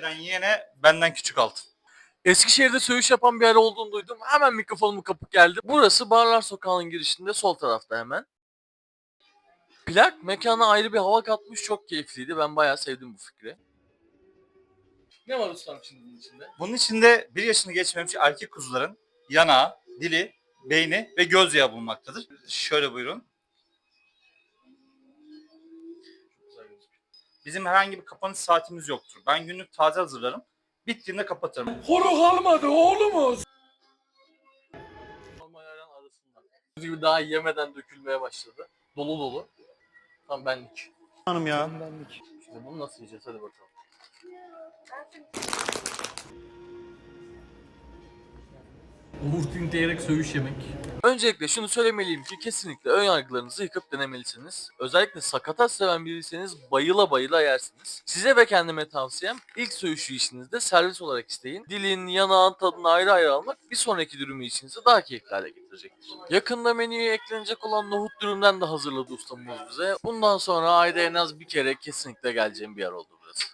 kaybeden yiyene benden küçük altın. Eskişehir'de söğüş yapan bir yer olduğunu duydum. Hemen mikrofonumu kapıp geldim. Burası Barlar Sokağı'nın girişinde sol tarafta hemen. Plak mekana ayrı bir hava katmış. Çok keyifliydi. Ben bayağı sevdim bu fikri. Ne var ustam şimdi bunun içinde? Bunun içinde bir yaşını geçmemiş erkek kuzuların yanağı, dili, beyni ve göz yağı bulunmaktadır. Şöyle buyurun. Bizim herhangi bir kapanış saatimiz yoktur. Ben günlük taze hazırlarım. Bittiğinde kapatırım. Kuru kalmadı oğlumuz. Normal ayran arasında. Gördüğünüz gibi daha yemeden dökülmeye başladı. Dolu dolu. Tam benlik. Hanım ya. Şimdi bunu nasıl yiyeceğiz hadi bakalım. Umut diyerek söğüş yemek. Öncelikle şunu söylemeliyim ki kesinlikle ön yargılarınızı yıkıp denemelisiniz. Özellikle sakatat seven biriyseniz bayıla bayıla yersiniz. Size ve kendime tavsiyem ilk söğüşü işinizde servis olarak isteyin. Dilin, yanağın tadını ayrı ayrı almak bir sonraki dürümü işinizi daha keyifli hale getirecektir. Yakında menüye eklenecek olan nohut dürümden de hazırladı ustamız bize. Bundan sonra ayda en az bir kere kesinlikle geleceğim bir yer oldu burası.